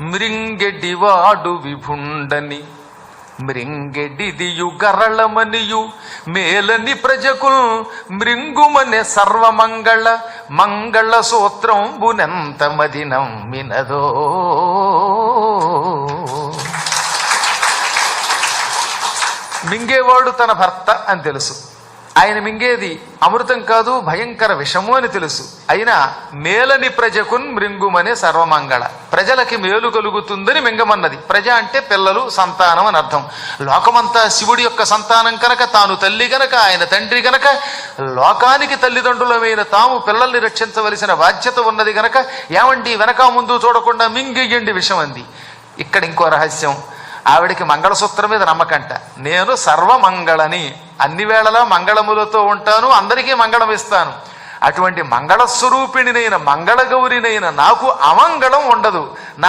మృంగెడివాడు విభుండని మృంగెడిదియు గరళమనియు మేలని ప్రజకుల్ మృంగుమనే సర్వమంగళ మంగళ సూత్రంబునెంత మదినం మినదో మింగేవాడు తన భర్త అని తెలుసు. ఆయన మింగేది అమృతం కాదు భయంకర విషము అని తెలుసు. అయినా మేలని ప్రజకున్ మృంగుమనే సర్వమంగళ. ప్రజలకి మేలు కలుగుతుందని మింగమన్నది. ప్రజ అంటే పిల్లలు సంతానం అని అర్థం. లోకమంతా శివుడి యొక్క సంతానం కనుక తాను తల్లి గనక ఆయన తండ్రి గనక లోకానికి తల్లిదండ్రులమైన తాము పిల్లల్ని రక్షించవలసిన బాధ్యత ఉన్నది గనక ఏమండి వెనక ముందు చూడకుండా మింగియండి విషం అంది ఇక్కడ ఇంకో రహస్యం. ఆవిడికి మంగళసూత్రం మీద నమ్మకంట. నేను సర్వమంగళని. అన్ని వేళలా మంగళములతో ఉంటాను అందరికీ మంగళం ఇస్తాను. అటువంటి మంగళస్వరూపిణినైన మంగళగౌరినైన నాకు అమంగళం ఉండదు. నా